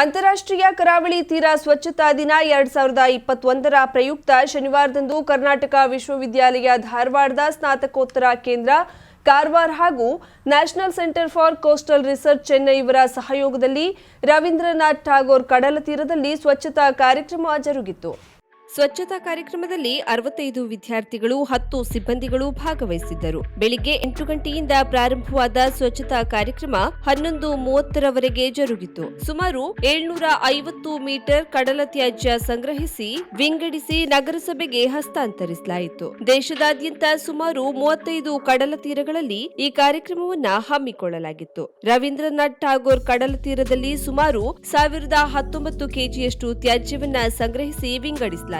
ಅಂತಾರಾಷ್ಟ್ರೀಯ ಕರಾವಳಿ ತೀರ ಸ್ವಚ್ಛತಾ ದಿನ ಎರಡ್ ಸಾವಿರದ ಇಪ್ಪತ್ತೊಂದರ ಪ್ರಯುಕ್ತ ಶನಿವಾರದಂದು ಕರ್ನಾಟಕ ವಿಶ್ವವಿದ್ಯಾಲಯ ಧಾರವಾಡದ ಸ್ನಾತಕೋತ್ತರ ಕೇಂದ್ರ ಕಾರವಾರ ಹಾಗೂ national centre for coastal research Chennai ಇವರ ಸಹಯೋಗದಲ್ಲಿ ರವೀಂದ್ರನಾಥ್ ಠಾಗೋರ್ ಕಡಲ ತೀರದಲ್ಲಿ ಸ್ವಚ್ಛತಾ ಕಾರ್ಯಕ್ರಮ ಜರುಗಿತು. ಸ್ವಚ್ಛತಾ ಕಾರ್ಯಕ್ರಮದಲ್ಲಿ ಅರವತ್ತೈದು ವಿದ್ಯಾರ್ಥಿಗಳು, ಹತ್ತು ಸಿಬ್ಬಂದಿಗಳು ಭಾಗವಹಿಸಿದ್ದರು. ಬೆಳಿಗ್ಗೆ ಎಂಟು ಗಂಟೆಯಿಂದ ಪ್ರಾರಂಭವಾದ ಸ್ವಚ್ಛತಾ ಕಾರ್ಯಕ್ರಮ ಹನ್ನೊಂದು ಮೂವತ್ತರವರೆಗೆ ಜರುಗಿತು. ಸುಮಾರು ಏಳ್ನೂರ ಐವತ್ತು ಮೀಟರ್ ಕಡಲ ತ್ಯಾಜ್ಯ ಸಂಗ್ರಹಿಸಿ ವಿಂಗಡಿಸಿ ನಗರಸಭೆಗೆ ಹಸ್ತಾಂತರಿಸಲಾಯಿತು. ದೇಶದಾದ್ಯಂತ ಸುಮಾರು ಮೂವತ್ತೈದು ಕಡಲ ತೀರಗಳಲ್ಲಿ ಈ ಕಾರ್ಯಕ್ರಮವನ್ನ ಹಮ್ಮಿಕೊಳ್ಳಲಾಗಿತ್ತು. ರವೀಂದ್ರನಾಥ್ ಠಾಗೋರ್ ಕಡಲ ತೀರದಲ್ಲಿ ಸುಮಾರು ಸಾವಿರದ ಹತ್ತೊಂಬತ್ತು ಕೆಜಿಯಷ್ಟು ತ್ಯಾಜ್ಯವನ್ನ ಸಂಗ್ರಹಿಸಿ ವಿಂಗಡಿಸಲಾಯಿತು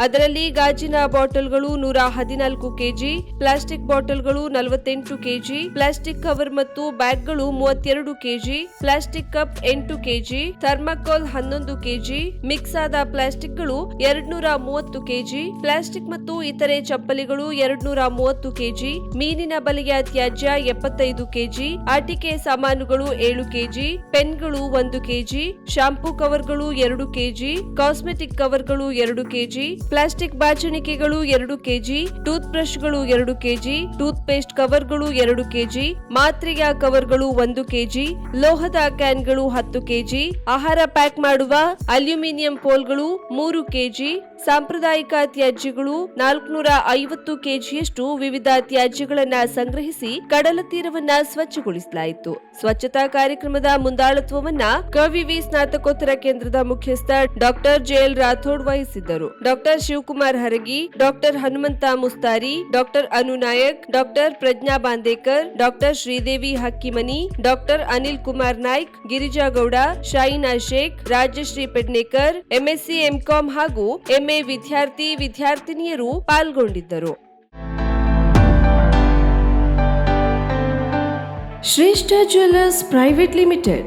ಅದರಲ್ಲಿ ಗಾಜಿನ ಬಾಟಲ್ಗಳು ನೂರ ಹದಿನಾಲ್ಕು ಕೆಜಿ, ಪ್ಲಾಸ್ಟಿಕ್ ಬಾಟಲ್ಗಳು ನಲವತ್ತೆಂಟು ಕೆಜಿ, ಪ್ಲಾಸ್ಟಿಕ್ ಕವರ್ ಮತ್ತು ಬ್ಯಾಗ್ಗಳು ಮೂವತ್ತೆರಡು ಕೆಜಿ, ಪ್ಲಾಸ್ಟಿಕ್ ಕಪ್ ಎಂಟು ಕೆಜಿ, ಥರ್ಮಾಕೋಲ್ ಹನ್ನೊಂದು ಕೆಜಿ, ಮಿಕ್ಸ್ ಆದ ಪ್ಲಾಸ್ಟಿಕ್ಗಳು ಎರಡ್ನೂರ ಮೂವತ್ತು ಕೆಜಿ, ಪ್ಲಾಸ್ಟಿಕ್ ಮತ್ತು ಇತರೆ ಚಪ್ಪಲಿಗಳು ಎರಡ್ನೂರ ಮೂವತ್ತು ಕೆಜಿ, ಮೀನಿನ ಬಲೆಯ ತ್ಯಾಜ್ಯ ಎಪ್ಪತ್ತೈದು ಕೆಜಿ, ಆಟಿಕೆ ಸಾಮಾನುಗಳು ಏಳು ಕೆಜಿ, ಪೆನ್ಗಳು ಒಂದು ಕೆಜಿ, ಶಾಂಪೂ ಕವರ್ಗಳು ಎರಡು ಕೆಜಿ, ಕಾಸ್ಮೆಟಿಕ್ ಕವರ್ಗಳು ಎರಡು ಕೆಜಿ ಪ್ಲಾಸ್ಟಿಕ್ ಬಾಚಣಿಕೆಗಳು ಎರಡು ಕೆಜಿ ಟೂತ್ ಬ್ರಷ್ಗಳು ಎರಡು ಕೆಜಿ ಟೂತ್ ಪೇಸ್ಟ್ ಕವರ್ಗಳು ಎರಡು ಕೆಜಿ, ಮಾತ್ರೆಯ ಕವರ್ಗಳು ಒಂದು ಕೆಜಿ, ಲೋಹದ ಕ್ಯಾನ್ಗಳು ಹತ್ತು ಕೆಜಿ, ಆಹಾರ ಪ್ಯಾಕ್ ಮಾಡುವ ಅಲ್ಯೂಮಿನಿಯಂ ಪೋಲ್ಗಳು ಮೂರು ಕೆಜಿ, ಸಾಂಪ್ರದಾಯಿಕ ತ್ಯಾಜ್ಯಗಳು ನಾಲ್ಕುನೂರ ಐವತ್ತು ಕೆಜಿಯಷ್ಟು ವಿವಿಧ ತ್ಯಾಜ್ಯಗಳನ್ನ ಸಂಗ್ರಹಿಸಿ ಕಡಲ ತೀರವನ್ನ ಸ್ವಚ್ಛಗೊಳಿಸಲಾಯಿತು. ಸ್ವಚ್ಛತಾ ಕಾರ್ಯಕ್ರಮದ ಮುಂದಾಳತ್ವವನ್ನ ಕವಿವಿ ಸ್ನಾತಕೋತ್ತರ ಕೇಂದ್ರದ ಮುಖ್ಯಸ್ಥ ಡಾಕ್ಟರ್ ಜೆಎಲ್ ರಾಥೋಡ್ ವಹಿಸಿದ್ದರು. Doctor Shivakumar Haragi, doctor Hanumantha Mustari, doctor Anu Nayak, doctor Pragya Bandekar, doctor Sridevi Hakkimani, doctor Anil Kumar Naik, Girija Gowda, Shaina Sheikh, Rajashree Pednekar, MSc, MCom ಹಾಗೂ ಎಂಎ ವಿದ್ಯಾರ್ಥಿ ವಿದ್ಯಾರ್ಥಿನಿಯರು ಪಾಲ್ಗೊಂಡಿದ್ದರು. Shreshta jewellers private limited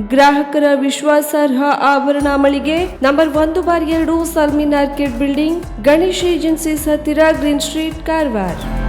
ಗ್ರಾಹಕರ ವಿಶ್ವಾಸಾರ್ಹ ಆಭರಣ ಮಳಿಗೆ number ಒಂದು bar ಎರಡು Salmin orchid building Ganesh agencies ಹತ್ತಿರ ಗ್ರೀನ್ ಸ್ಟ್ರೀಟ್ ಕಾರವಾರ್.